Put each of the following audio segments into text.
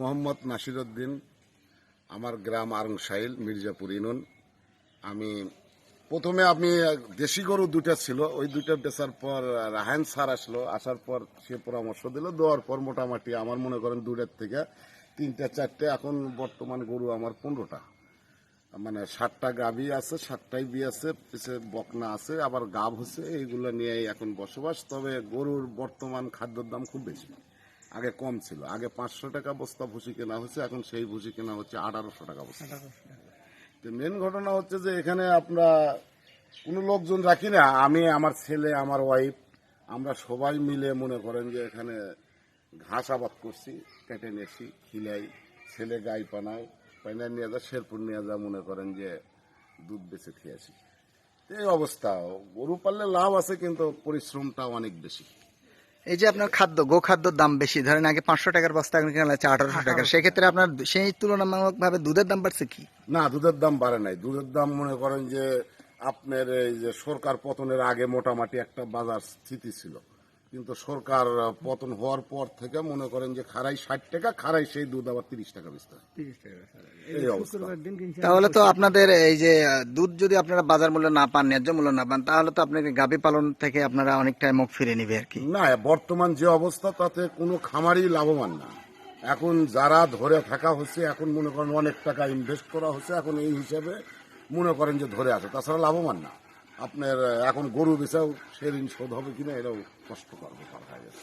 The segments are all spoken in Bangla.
মোহাম্মদ নাসির উদ্দিন আমার গ্রাম আরংসাইল মির্জাপুর ইনুন। আমি প্রথমে আমি দেশি গরু দুটা ছিল, ওই দুটা বেচার পর রাহায়ন স্যার আসলো, আসার পর সে পরামর্শ দিল, দেওয়ার পর মোটামুটি আমার মনে করেন দুটার থেকে তিনটা, চারটে, এখন বর্তমান গরু আমার পনেরোটা। মানে ষাটটা গাভী আছে ষাটটাই বি আছে, পিছে বকনা আছে, আবার গাভ হচ্ছে, এইগুলো নিয়েই এখন বসবাস, তবে গরুর বর্তমান খাদ্যের দাম খুব বেশি। আগে কম ছিল। আগে পাঁচশো টাকা বস্তা ভুসি কেনা হচ্ছে এখন সেই ভুসি কেনা হচ্ছে আঠারোশো টাকা বস্তা। তো মেন ঘটনা হচ্ছে যে এখানে আমরা কোনো লোকজন রাখি না। আমি, আমার ছেলে, আমার ওয়াইফ আমরা সবাই মিলে মনে করেন যে এখানে ঘাস আবাদ করছি, কেটে নিয়েছি, খিলাই, ছেলে গাই পানায় পাইনা নিয়ে যা, শেরপুর নিয়ে যা, মনে করেন যে দুধ বেচে খেয়েছি এই অবস্থা। গরু পাললে লাভ আছে, কিন্তু পরিশ্রমটা অনেক বেশি। এই যে আপনার খাদ্য গো খাদ্যর দাম বেশি ধরেন আগে পাঁচশো টাকার বস্তা এখন কেনা যাচ্ছে আঠারোশো টাকা সেক্ষেত্রে আপনার সেই তুলনামূলক ভাবে দুধের দাম বাড়ছে কি? না দুধের দাম বাড়ে নাই। দুধের দাম মনে করেন যে আপনার এই যে সরকার পতনের আগে মোটামুটি একটা বাজার স্থিতি ছিল। কিন্তু সরকার পতন হওয়ার পর থেকে মনে করেন যে খারাই ষাট টাকা খারাই সেই দুধ আবার তিরিশ টাকা বেচতে অবস্থা। তাহলে তো আপনাদের এই যে দুধ যদি আপনারা বাজার মূল্য না পান ন্যায্য মূল্য না পান তাহলে তো আপনাকে গাভী পালন থেকে আপনারা অনেকটাই মুখ ফিরে নিবে আর কি। না বর্তমান যে অবস্থা তাতে কোনো খামারই লাভবান না। এখন যারা ধরে থাকা হচ্ছে এখন মনে করেন অনেক টাকা ইনভেস্ট করা হচ্ছে এখন এই হিসাবে মনে করেন যে ধরে আছে। তাছাড়া লাভবান না। আপনার এখন গরু বেচাও সে ঋণ শোধ হবে কিনা এটাও কষ্টকর ব্যাপার হয়ে গেছে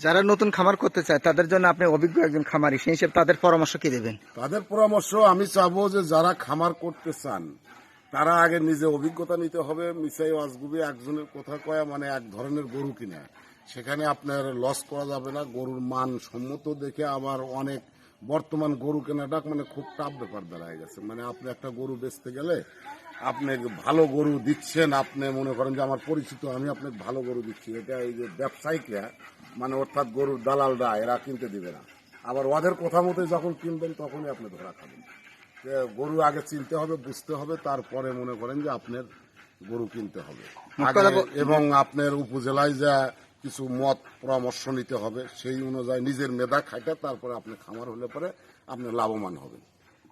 যারা নতুন খামার করতে চায় তাদের জন্য আপনি অভিজ্ঞ একজন খামারি সেই হিসেবে তাদের পরামর্শ কি দেবেন? তাদের পরামর্শ আমি চাবো যে যারা খামার করতে চান তারা আগে নিজে অভিজ্ঞতা নিতে হবে মিসাই ওয়াজগুবি একজনের কথা কয়া মানে এক ধরনের গরু কিনা। সেখানে আপনার লস করা যাবে না গরুর মান সম্মত দেখে আবার অনেক বর্তমান গরু কেনাটা মানে খুব টাফ ব্যাপার দাঁড়ায় গেছে। মানে আপনি একটা গরু বেচতে গেলে আপনি ভালো গরু দিচ্ছেন আপনি মনে করেন যে আমার পরিচিত আমি আপনাকে ভালো গরু দিচ্ছি। এটা এই যে ব্যবসায়িকরা মানে অর্থাৎ গরুর দালালরা এরা কিনতে দিবে না। আবার ওদের কথা মতো যখন কিনবেন তখনই আপনি ধরা খাবেন। যে গরু আগে চিনতে হবে বুঝতে হবে তারপরে মনে করেন যে আপনার গরু কিনতে হবে। এবং আপনার উপজেলায় যা কিছু মত পরামর্শ নিতে হবে সেই অনুযায়ী নিজের মেধা খাইতে তারপরে আপনি খামার হলে পরে আপনি লাভবান হবেন।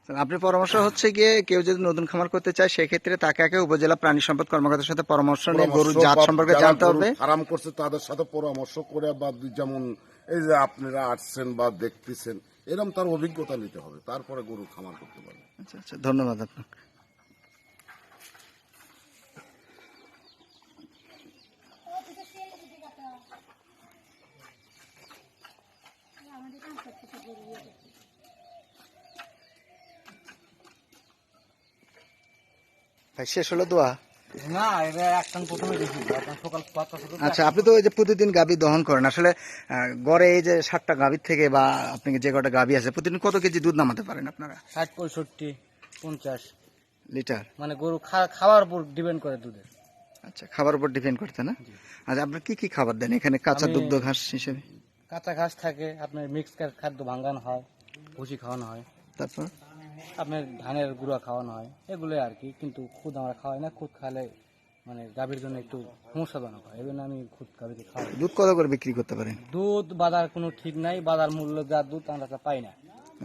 আপনি পরামর্শ হচ্ছে গিয়ে কেউ যদি নতুন খামার করতে চায় সেক্ষেত্রে তাকে আগে উপজেলা প্রাণী সম্পদ কর্মকর্তার সাথে পরামর্শ নিয়ে গরুর জাত সম্পর্কে জানতে হবে। আরাম করছে তাদের সাথে পরামর্শ করে বা যেমন এই যে আপনারা আসছেন বা দেখতেছেন এরকম তার অভিজ্ঞতা নিতে হবে তারপরে গরু খামার করতে পারবে। আচ্ছা আচ্ছা ধন্যবাদ আপনাকে। ভাই শেষ হলো দোয়া? আচ্ছা আপনি তো এই যে প্রতিদিন গাভী দহন করেন আসলে গড়ে এই যে ষাটটা গাভীর থেকে বা আপনি যে কটা গাভী আছে প্রতিদিন কত কেজি দুধ নামাতে পারেন আপনারা? ষাট পঁয়ষট্টি পঞ্চাশ। লিটার? মানে গরু খাওয়ার উপর ডিপেন্ড করে দুধের। আচ্ছা খাবার উপর ডিপেন্ড করতে না? আচ্ছা আপনার কি কি খাবার দেন এখানে কাঁচা দুগ্ধ ঘাস হিসেবে? কাঁচা ঘাস থাকে আপনার মিক্স খাদ্য ভাঙানো হয় ভুসি খাওয়ানো হয়। তারপর? আপনার ধানের গুঁড়া খাওয়ানো হয় এগুলোই আর কি কিন্তু খুদ আমরা খাওয়াই না খুদ খালে মানে গাভীর জন্য একটু সমস্যাজনক হয় এই জন্য আমি খুদ গাভীকে খাওয়াই। দুধ কত করে বিক্রি করতে পারেন? দুধ বাজার কোনো ঠিক নাই বাজার মূল্য যা দুধ আমরা তা পাই না।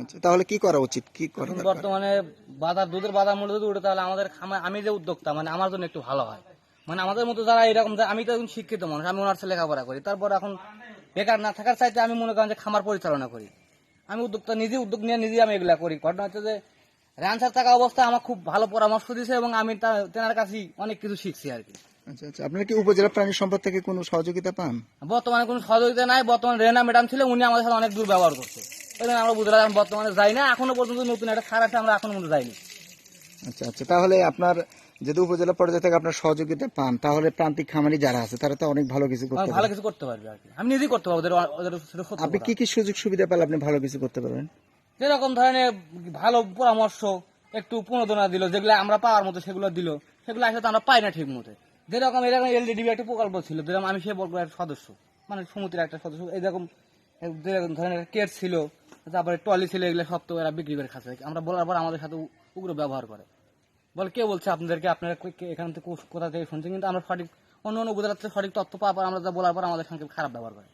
আচ্ছা তাহলে কি করা উচিত? কি করা বর্তমানে বাজার দুধের বাজার মূল্য যদি উঠে তাহলে আমাদের আমি যে উদ্যোক্তা মানে আমার জন্য একটু ভালো হয়। মানে আমাদের মতো যারা এরকম যা- আমি তো একজন শিক্ষিত মানুষ আমি ওনার লেখাপড়া করি। তারপর এখন বেকার না থাকার চাইতে আমি মনে করেন যে খামার পরিচালনা করি। আমি উদ্যোক্তা নিজে উদ্যোগ নিয়ে নিজে আমি এগুলা করি। ঘটনা হচ্ছে যে র্যান্সার থাকা অবস্থায় আমার খুব ভালো পরামর্শ দিয়েছে এবং আমি তা- তেনার কাছেই অনেক কিছু শিখছি আর কি। আচ্ছা আচ্ছা। আপনারা কি উপজেলা প্রাণী সম্পদ থেকে কোনো সহযোগিতা পান? বর্তমানে কোনো সহযোগিতা নাই। বর্তমানে রেনা ম্যাডাম ছিল উনি আমাদের সাথে অনেক দূর ব্যবহার করছে। এই জন্য আমরা বুঝলাম বর্তমানে যাই না। এখনও পর্যন্ত নতুন একটা খারাপ আছে আমরা এখনও পর্যন্ত যাইনি। আচ্ছা আচ্ছা। তাহলে আপনার যদি উপজেলা পর্যায়ে থেকে আপনার সহযোগিতা পান তাহলে প্রান্তিক খামারি যারা আছে তারা তো অনেক ভালো কিছু করতে ভালো কিছু করতে পারবে আর কি। আমি নিজেই করতে পারব ওদের ওদের আপনি কি কি সুযোগ সুবিধা পেলে আপনি ভালো কিছু করতে পারবেন? যেরকম ধরনের ভালো পরামর্শ একটু প্রণোদনা দিল যেগুলো আমরা পাওয়ার মতো সেগুলো দিল সেগুলো আসলে আমরা পাই না ঠিক মতো যেরকম এরকম এলডিডি একটা প্রকল্প ছিল যেরকম আমি সে প্রকল্পের একটা সদস্য মানে সমিতির একটা সদস্য এরকম যেরকম ধরনের কেট ছিল তারপরে টলি ছিল এগুলো সব তো এরা বিক্রি করে খাচ্ছে। আমরা বলার পর আমাদের সাথে উগ্র ব্যবহার করে। বলে কে বলছে আপনাদেরকে? আপনারা এখান থেকে কোথা থেকে শুনছেন? কিন্তু আমরা সঠিক অন্য অন্য উপজেলার থেকে সঠিক তথ্য পাওয়ার পর আমরা যা বলার পর আমাদের সঙ্গে খারাপ ব্যবহার করে।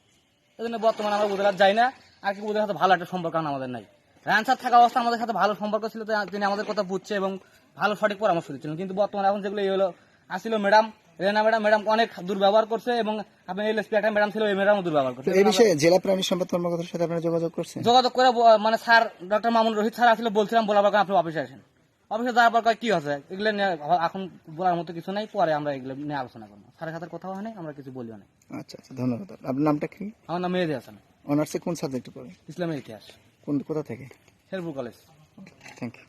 এই জন্য বর্তমানে আমরা আর যাই না। আর কি ওদের সাথে ভালো একটা সম্পর্ক আমাদের নাই। র্যান্সার থাকা অবস্থা আমাদের সাথে ভালো সম্পর্ক ছিল তিনি আমাদের কথা বুঝছে এবং ভালো সঠিক পরামর্শ দিচ্ছিলেন কিন্তু বর্তমানে এখন যেগুলো হলো আসছিল ম্যাডাম রেনা ম্যাডাম ম্যাডাম অনেক দুর্ব্যবহার করছে এবং আপনি এলএসপি একটা ম্যাডাম ছিল ওই ম্যাডামও দুর্ব্যবহার করছে। এই বিষয়ে জেলা প্রাণী সম্পদ কর্মকর্তার সাথে আপনারা যোগাযোগ করছেন? যোগাযোগ করে মানে sir doctor Mamun Rohit sir আসলে বলছিলাম বলার পর আপনি অফিসে আসেন। অফিসে যাওয়ার পর কি হয়েছে? এগুলো এখন বলার মতো কিছু নাই পরে আমরা এগুলো নিয়ে আলোচনা করব। সাড়ে সাতের কথাও হয় আমরা কিছু বলিও না আচ্ছা আচ্ছা ধন্যবাদ। আপনার নামটা কি? আমার নাম মেহেদি হাসান। অনার্সে কোন সাবজেক্ট পড়ে ইসলামের ইতিহাস। কোন কোথা থেকে? হেরপুর কলেজ। Thank you